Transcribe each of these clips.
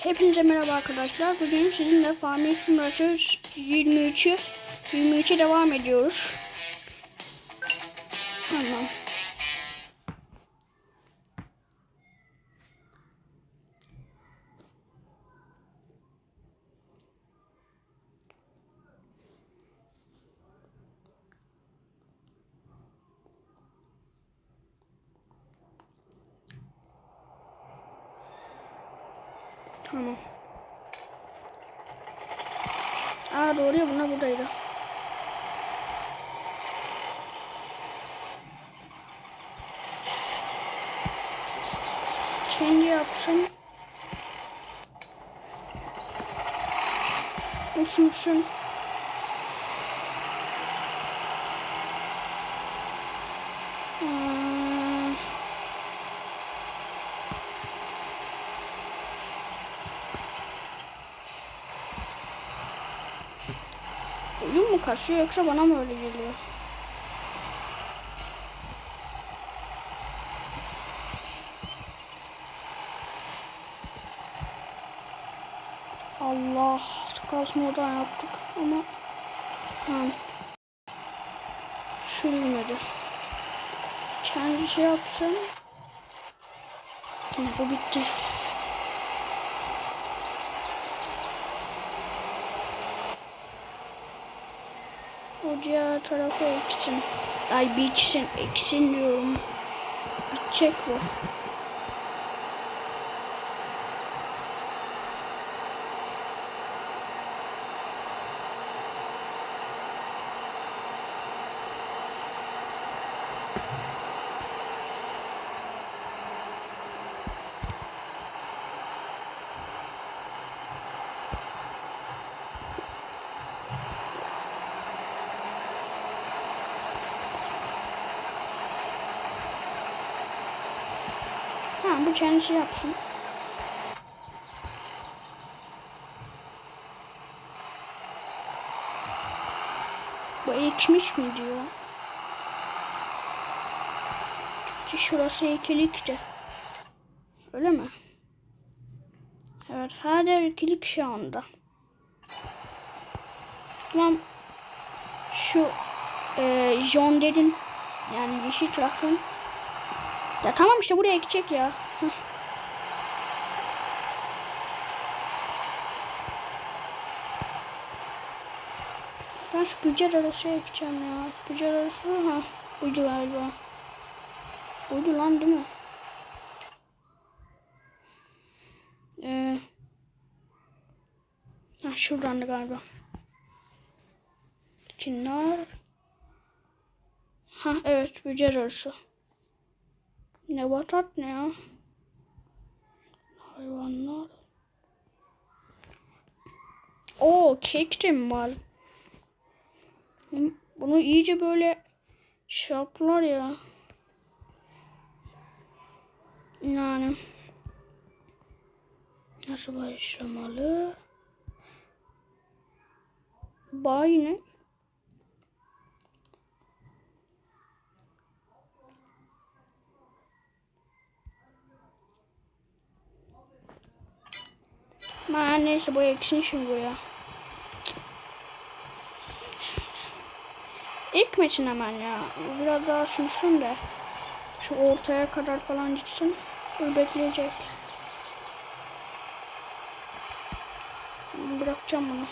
Hepinize merhaba arkadaşlar. Bugün sizinle Farming Simulator 23'ü 23'e devam ediyoruz. Tamam. Tamam. Aa doğru ya bunlar buradaydı. Kendi yapsın. Uçursun. Oyun mu kasıyor yoksa bana mı öyle geliyor? Allah kasmadan yaptık ama ha. Sürülmedi. Kendi şey yapsın. Bu bitti. Diğer tarafı eksin. Ay biçsin. Eksin diyorum. Bitecek bu. Bu kendisi yapsın. Bu ekmiş mi diyor? Şurası ikilikti. Öyle mi? Evet her yer ikilik şu anda. Tamam. Şu e, John Deere'in yani yeşil traktörün ya tamam işte buraya ekecek ya. Ben şu bücer arası ekeceğim ya. Şu bücer arası ha. Buydu galiba. Buydu lan değil mi? Ee, ha, şuradan da galiba. Çınar. Ha evet bücer arası. Nebatat ne ya? Hayvanlar. Oo kek de mi var? Bunu iyice böyle şey yaptılar ya. Yani nasıl başlamalı? Bay ne? Ha, neyse bu eksin şimdi buraya. Ekmesin hemen ya. Biraz daha sürsün de. Şu ortaya kadar falan gitsin. Dur bekleyecek. Bırakacağım bunu.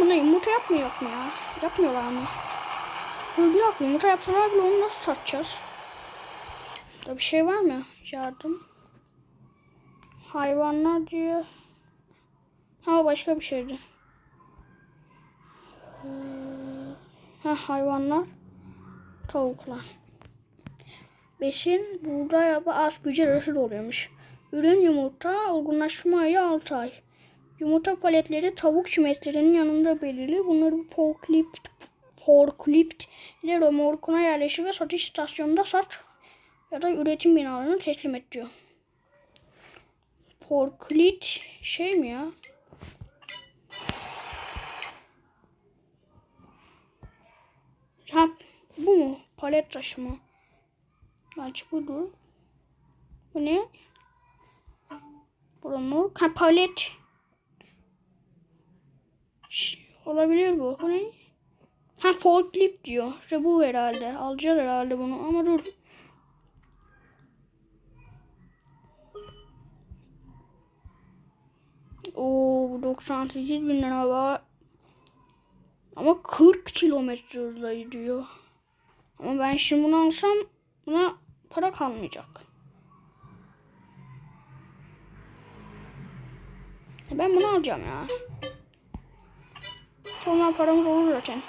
Buna yumurta yapmıyor mu ya? Yapmıyorlar mı? Bir dakika yumurta yapsalar bile onu nasıl satacağız? Da bir şey var mı? Yardım. Hayvanlar diyor. Ha başka bir şeydi. Ha hayvanlar. Tavuklar. Besin, buğday, arpa, az gücü arası oluyormuş. Ürün yumurta, olgunlaşma ayı 6 ay. Yumurta paletleri tavuk kümeslerinin yanında belirli. Bunları forklift, forklift ile römorkuna yerleşir ve satış istasyonunda sat ya da üretim binalarına teslim et diyor. Forklift şey mi ya? Ha bu mu? Palet taşıma. Aç budur. Bu ne? Buranın ha palet. Şş, olabilir bu. Bu ne? Ha forklift diyor. İşte bu herhalde. Alacağız herhalde bunu ama dur. Oo 98 bin lira var. Ama 40 kilometre hızla gidiyor. Ama ben şimdi bunu alsam buna para kalmayacak. Ben bunu alacağım ya. Sonra paramız olur zaten.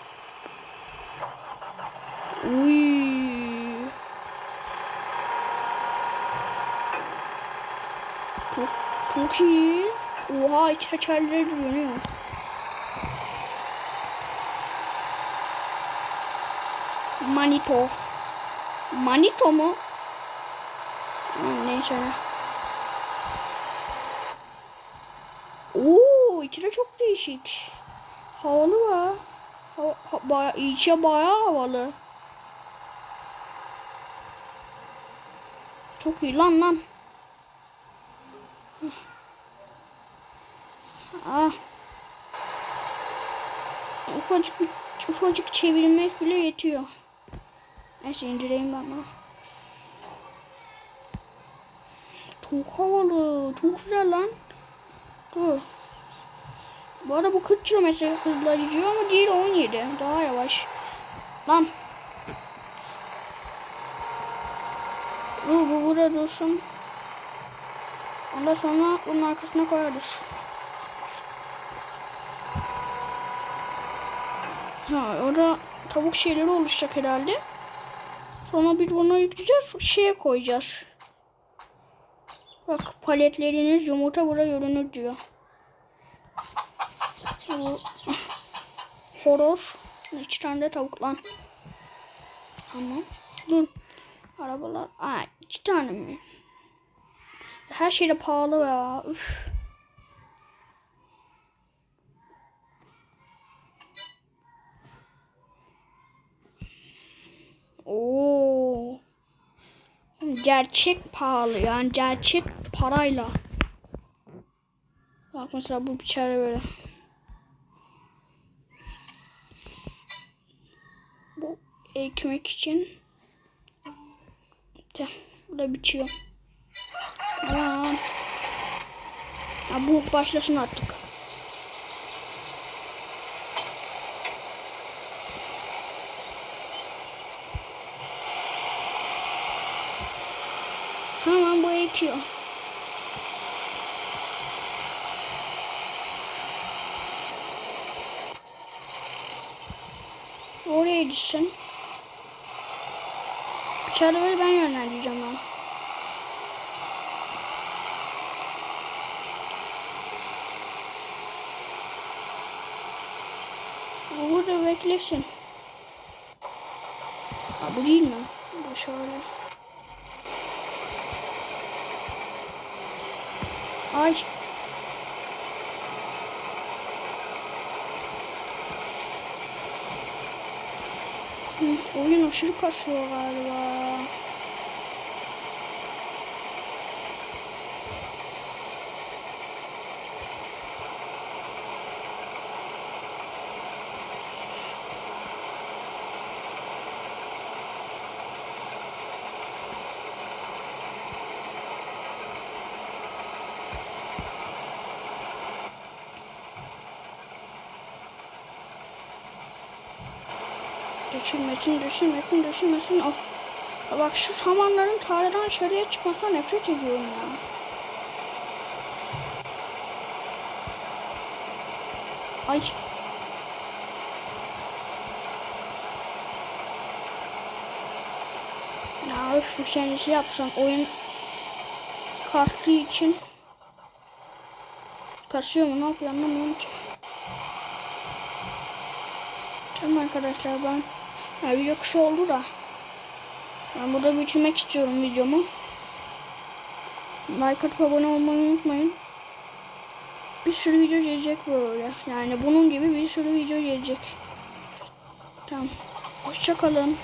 Uy. Çok, çok iyi. Oha iç reçelleri dönüyor. Manito. Manito mu? Neyse. Oo, içi de çok değişik. Havalı var. Ha, ha, baya, içi bayağı havalı. Çok iyi lan lan. Ah. Ufacık bir ufacık çevirmek bile yetiyor. Neyse indireyim ben bunu. Çok havalı. Çok güzel lan. Dur. Bu arada bu 40 kilometre hızla gidiyor ama diğeri 17. Daha yavaş. Lan. Dur bu burada dursun. Ondan sonra bunun arkasına koyarız. Ha orada tavuk şeyleri oluşacak herhalde. Sonra biz bunu yükleyeceğiz. Şeye koyacağız. Bak paletleriniz yumurta buraya görünür diyor. Horoz. İki tane de tavuk lan. Tamam. Dur. Arabalar. Aa, iki tane mi? Her şey de pahalı ya. Üf. Oo. Gerçek pahalı yani gerçek parayla. Bak mesela bu içeri böyle. Bu ekmek için. De, burada bitiyor. Tamam. Ya bu başlasın artık. Tamam bu ekiyor. Oraya gitsin. Çarları ben yönlendireceğim ama. Bu burada beklesin. Ha, bu değil mi? Bu şöyle. Ay. Oyun aşırı kasıyor galiba. Düşürmesin, düşürmesin, düşürmesin. Oh. Ya Bak şu samanların tarladan dışarıya çıkmaktan nefret ediyorum ya. Ay. Ya öf kendisi yapsam oyun kastığı için kasıyor mu ne yapıyor anlamıyorum ki. Tamam arkadaşlar ben ya video kısa oldu da ben burada bitirmek istiyorum videomu. Like atıp abone olmayı unutmayın. Bir sürü video gelecek böyle. Yani bunun gibi bir sürü video gelecek. Tamam. Hoşçakalın.